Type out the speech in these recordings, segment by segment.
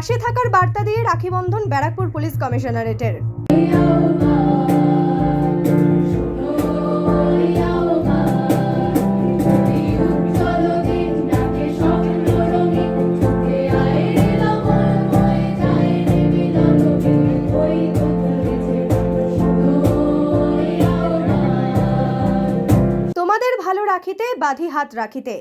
পাশে থাকার বার্তা দিয়ে রাখিবন্ধন ব্যারাকপুর পুলিশ কমিশনারেটের। তোমাদের ভালো রাখিতে বাধি হাত রাখিতে।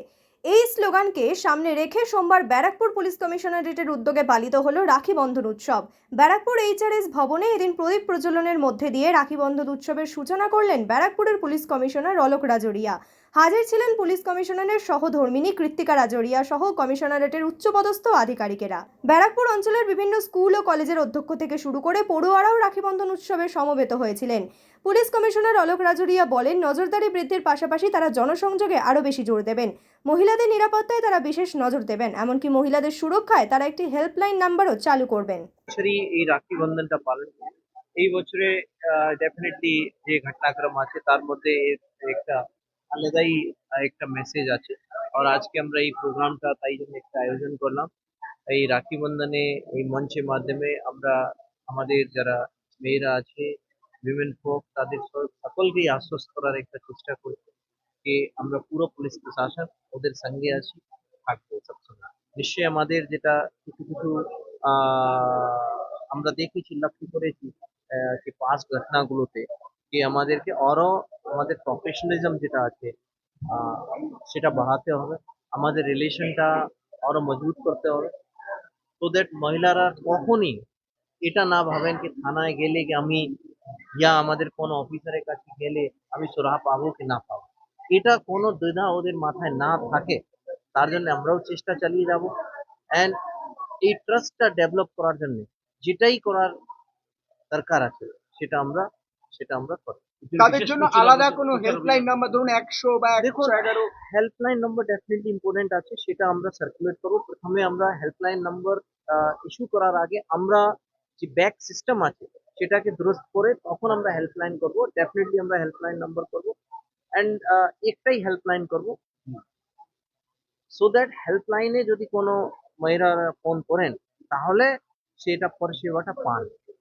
এই স্লোগানকে সামনে রেখে সোমবার ব্যারাকপুর পুলিশ কমিশনারেটের উদ্যোগে পালিত হল রাখি বন্ধন উৎসব। ব্যারাকপুর এইচআরএস ভবনে এদিন প্রদীপ প্রজ্বলনের মধ্যে দিয়ে রাখি বন্ধন উৎসবের সূচনা করলেন ব্যারাকপুরের পুলিশ কমিশনার অলোক রাজরিয়া। হাজির ছিলেন পুলিশ কমিশনারের সহধর্মিনী কৃত্তিকা রাজরিয়া সহ কমিশনারেটের উচ্চপদস্থ আধিকারিকেরা। ব্যারাকপুর অঞ্চলের বিভিন্ন স্কুল ও কলেজের অধ্যক্ষ থেকে শুরু করে পড়ুয়ারাও রাখি বন্ধন উৎসবে সমবেত হয়েছিলেন। পুলিশ কমিশনার অলোক রাজুরিয়া বলেন, নজরদারি বৃদ্ধির পাশাপাশি তারা জনসংযোগে আরও বেশি জোর দেবেন। মহিলাদের নিরাপত্তায় তারা বিশেষ নজর দেবেন, এমনকি মহিলাদের সুরক্ষায় তারা একটি হেল্পলাইন নাম্বারও চালু করবেন। এই পালন এই বছরে ডেফিনেটলি যে ঘটনাক্রম আছে, তার মধ্যে একটা আলাদাই একটা মেসেজ আছে। আর আজকে আমরা এই প্রোগ্রামটা তাই জন্য একটা আয়োজন করলাম। এই রাখি বন্ধনে, এই মঞ্চের মাধ্যমে আমরা আমাদের যারা মেয়েরা আছে উইমেন ফোক তাদের সকলকেই আশ্বস্ত করার একটা চেষ্টা করছি যে আমরা পুরো পুলিশ প্রশাসন ওদের সঙ্গে আছি, থাকব সবসময়। নিশ্চয়ই আমাদের যেটা কিছু কিছু আমরা দেখেছি, লক্ষ্য করেছি যে পাস ঘটনাগুলোতে, যে আমাদেরকে আরও আমাদের প্রফেশনালিজম যেটা আছে আহ, সেটা বাড়াতে হবে। আমাদের রিলেশনটা আরও মজবুত করতে হবে। তো দ্যাট মহিলারা কখনই এটা না ভাবেন কি থানায় গেলে কি আমি ইয়া আমাদের কোনো অফিসারের কাছে গেলে আমি সুরাহা পাবো কি না পাবো? এটা কোনো দ্বিধা ওদের মাথায় না থাকে। তার জন্য আমরাও চেষ্টা চালিয়ে যাব। অ্যান্ড এই ট্রাস্টটা ডেভেলপ করার জন্য যেটাই করার দরকার আছে সেটা আমরা সেটা আমরা করি। তাদের জন্য আলাদা কোনো হেল্পলাইন নাম্বার ধরুন একশো বা একশো এগারো। হেল্পলাইন নম্বর ডেফিনেটলি ইম্পর্টেন্ট আছে সেটা আমরা সার্কুলেট করব। প্রথমে আমরা হেল্পলাইন নম্বর ইস্যু করার আগে আমরা যে ব্যাক সিস্টেম আছে সেটাকে দুরস্ত করে তখন আমরা হেল্পলাইন করব। ডেফিনেটলি আমরা হেল্পলাইন নম্বর করব। অ্যান্ড একটাই হেল্পলাইন করব। সো দ্যাট হেল্পলাইনে যদি কোনো মহিলারা ফোন করেন তাহলে সেটা পরিষেবাটা পান।